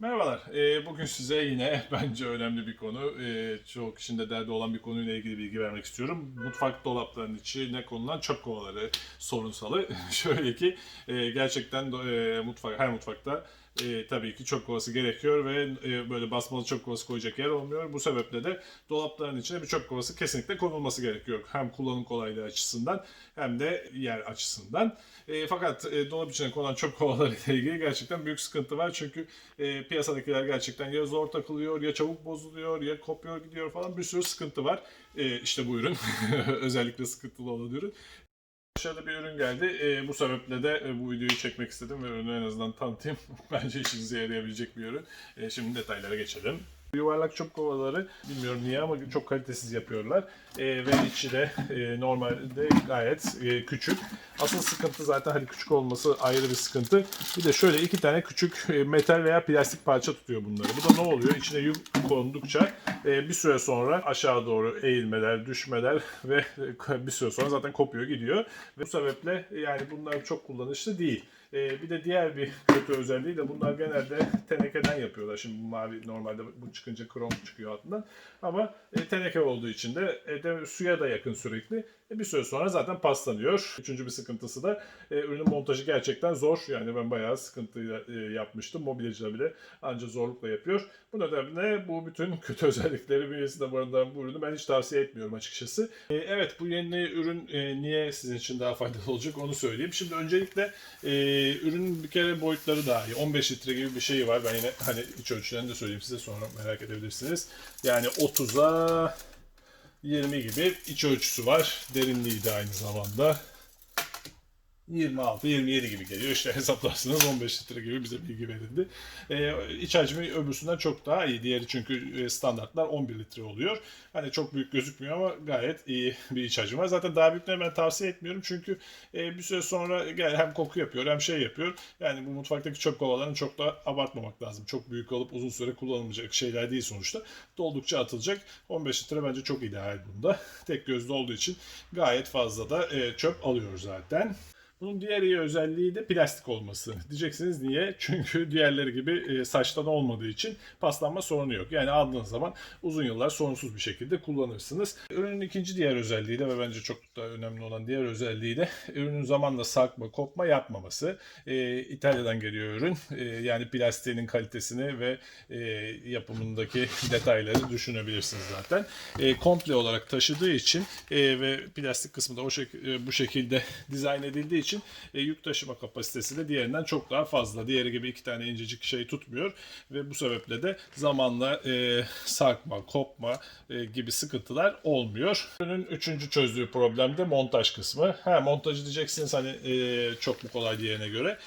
Merhabalar. Ee, bugün size yine bence önemli bir konu, ee, çoğu kişinin de derdi olan bir konuyla ilgili bilgi vermek istiyorum. Mutfak dolaplarının içine konulan çöp kovaları sorunsalı. Şöyle ki e, gerçekten e, mutfak her mutfakta e, tabii ki çöp kovası gerekiyor ve e, böyle basmalı çöp kovası koyacak yer olmuyor. Bu sebeple de dolapların içine bir çöp kovası kesinlikle konulması gerekiyor. Hem kullanım kolaylığı açısından hem de yer açısından. E, fakat e, dolap içine konan çöp kovaları ile ilgili gerçekten büyük sıkıntı var. Çünkü e, piyasadakiler gerçekten ya zor takılıyor, ya çabuk bozuluyor, ya kopuyor gidiyor falan bir sürü sıkıntı var. E, işte bu ürün. Özellikle sıkıntılı olan ürün. Dışarıda bir ürün geldi. E, bu sebeple de e, bu videoyu çekmek istedim ve ürünü en azından tanıtayım. Bence işinize yarayabilecek bir ürün. E, şimdi detaylara geçelim. Yuvarlak çöp kovaları bilmiyorum niye ama çok kalitesiz yapıyorlar. E, ve içi de e, normalde gayet e, küçük. Asıl sıkıntı zaten hani küçük olması ayrı bir sıkıntı. Bir de şöyle iki tane küçük e, metal veya plastik parça tutuyor bunları. Bu da ne oluyor? İçine yük kondukça e, bir süre sonra aşağı doğru eğilmeler, düşmeler ve e, bir süre sonra zaten kopuyor gidiyor. Ve bu sebeple yani bunlar çok kullanışlı değil. E, bir de diğer bir kötü özelliği de bunlar genelde tenekeden yapıyorlar. Şimdi bu mavi normalde bu çıkınca krom çıkıyor altından. Ama e, teneke olduğu için de, e, de suya da yakın sürekli. E, bir süre sonra zaten paslanıyor. Üçüncü bir sıkıntısı da e, ürünün montajı gerçekten zor. Yani ben bayağı sıkıntıyla e, yapmıştım. Mobilyacılar bile ancak zorlukla yapıyor. Bu nedenle bu bütün kötü özellikleri bünyesinde barındıran bu ürünü ben hiç tavsiye etmiyorum açıkçası. E, evet bu yeni ürün e, niye sizin için daha faydalı olacak onu söyleyeyim. Şimdi öncelikle e, ürünün bir kere boyutları daha iyi. 15 litre gibi bir şey var. Ben yine hani iç ölçülerini de söyleyeyim size sonra merak edebilirsiniz. Yani 30'a 20 gibi iç ölçüsü var. Derinliği de aynı zamanda. 26-27 gibi geliyor. İşte hesaplarsınız 15 litre gibi bize bilgi verildi. Ee, iç hacmi öbürsünden çok daha iyi. Diğeri çünkü e, standartlar 11 litre oluyor. Hani çok büyük gözükmüyor ama gayet iyi bir iç hacmi var. Zaten daha büyükleri ben tavsiye etmiyorum. Çünkü e, bir süre sonra gel hem koku yapıyor hem şey yapıyor. Yani bu mutfaktaki çöp kovalarını çok da abartmamak lazım. Çok büyük olup uzun süre kullanılmayacak şeyler değil sonuçta. Doldukça atılacak. 15 litre bence çok ideal bunda. Tek gözlü olduğu için gayet fazla da e, çöp alıyor zaten. Bunun diğer iyi özelliği de plastik olması. Diyeceksiniz niye? Çünkü diğerleri gibi e, saçtan olmadığı için paslanma sorunu yok. Yani aldığınız zaman uzun yıllar sorunsuz bir şekilde kullanırsınız. Ürünün ikinci diğer özelliği de ve bence çok da önemli olan diğer özelliği de ürünün zamanla sarkma, kopma yapmaması. E, İtalya'dan geliyor ürün. E, yani plastiğinin kalitesini ve e, yapımındaki detayları düşünebilirsiniz zaten. E, komple olarak taşıdığı için e, ve plastik kısmı da o şek- e, bu şekilde dizayn edildiği için e, yük taşıma kapasitesi de diğerinden çok daha fazla. Diğeri gibi iki tane incecik şey tutmuyor ve bu sebeple de zamanla e, sarkma, kopma e, gibi sıkıntılar olmuyor. Ürünün üçüncü çözdüğü problem de montaj kısmı. Ha montajı diyeceksiniz hani e, çok mu kolay diğerine göre.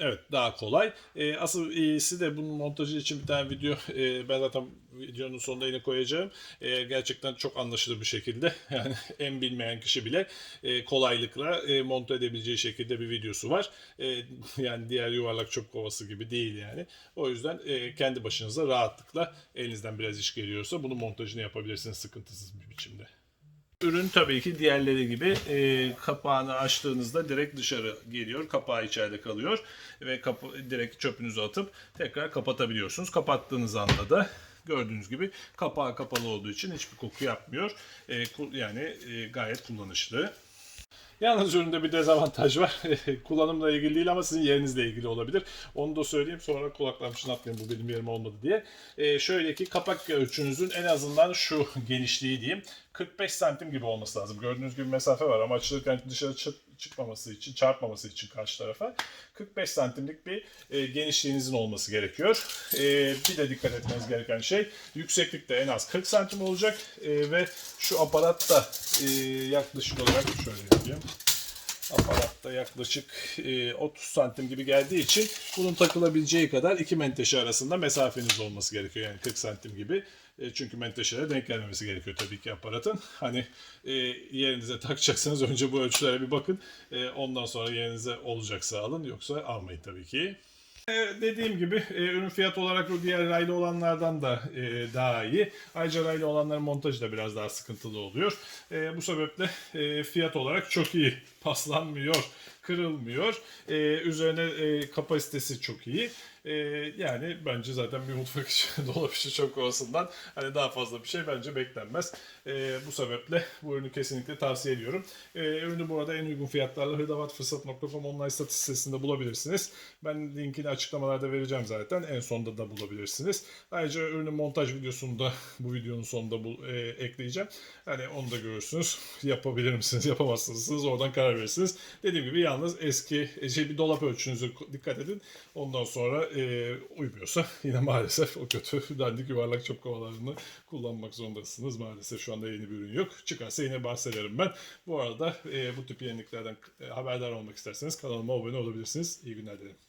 Evet daha kolay. E, asıl iyisi de bunun montajı için bir tane video e, ben zaten videonun sonunda yine koyacağım. E, gerçekten çok anlaşılır bir şekilde yani en bilmeyen kişi bile e, kolaylıkla e, monte edebileceği şekilde bir videosu var. E, yani diğer yuvarlak çöp kovası gibi değil yani. O yüzden e, kendi başınıza rahatlıkla elinizden biraz iş geliyorsa bunun montajını yapabilirsiniz sıkıntısız bir biçimde. Ürün tabii ki diğerleri gibi e, kapağını açtığınızda direkt dışarı geliyor. Kapağı içeride kalıyor ve kapı direkt çöpünüzü atıp tekrar kapatabiliyorsunuz. Kapattığınız anda da gördüğünüz gibi kapağı kapalı olduğu için hiçbir koku yapmıyor. E, yani e, gayet kullanışlı. Yalnız üründe bir dezavantaj var. Kullanımla ilgili değil ama sizin yerinizle ilgili olabilir. Onu da söyleyeyim sonra kulaklarımı çınlatmayın bu benim yerim olmadı diye. Ee, şöyle ki kapak ölçünüzün en azından şu genişliği diyeyim. 45 santim gibi olması lazım. Gördüğünüz gibi mesafe var ama açılırken dışarı çık- çıkmaması için, çarpmaması için karşı tarafa 45 santimlik bir e, genişliğinizin olması gerekiyor. E, bir de dikkat etmeniz gereken şey yükseklikte en az 40 santim olacak e, ve şu aparat da e, yaklaşık olarak şöyle yapayım. Aparatta yaklaşık e, 30 santim gibi geldiği için bunun takılabileceği kadar iki menteşe arasında mesafeniz olması gerekiyor. Yani 40 santim gibi. E, çünkü menteşelere denk gelmemesi gerekiyor tabii ki aparatın. Hani e, yerinize takacaksınız önce bu ölçülere bir bakın. E, ondan sonra yerinize olacaksa alın yoksa almayın tabii ki. E, Dediğim gibi e, ürün fiyat olarak o diğer raylı olanlardan da e, daha iyi. Ayrıca raylı olanların montajı da biraz daha sıkıntılı oluyor. E, bu sebeple e, fiyat olarak çok iyi paslanmıyor, kırılmıyor. Ee, üzerine e, kapasitesi çok iyi. Ee, yani bence zaten bir mutfak için, dolap işi çok olsundan hani daha fazla bir şey bence beklenmez. Ee, bu sebeple bu ürünü kesinlikle tavsiye ediyorum. Ee, ürünü bu arada en uygun fiyatlarla hırdavatfırsat.com online satış sitesinde bulabilirsiniz. Ben linkini açıklamalarda vereceğim zaten. En sonda da bulabilirsiniz. Ayrıca ürünün montaj videosunu da bu videonun sonunda bul- e, ekleyeceğim. Hani onu da görürsünüz. Yapabilir misiniz, yapamazsınız. Oradan karar verirsiniz. Dediğim gibi yalnız eski e, şey bir dolap ölçünüze dikkat edin. Ondan sonra e, uymuyorsa yine maalesef o kötü dandik yuvarlak çöp kovalarını kullanmak zorundasınız. Maalesef şu anda yeni bir ürün yok. Çıkarsa yine bahsederim ben. Bu arada e, bu tip yeniliklerden e, haberdar olmak isterseniz kanalıma abone olabilirsiniz. İyi günler dilerim.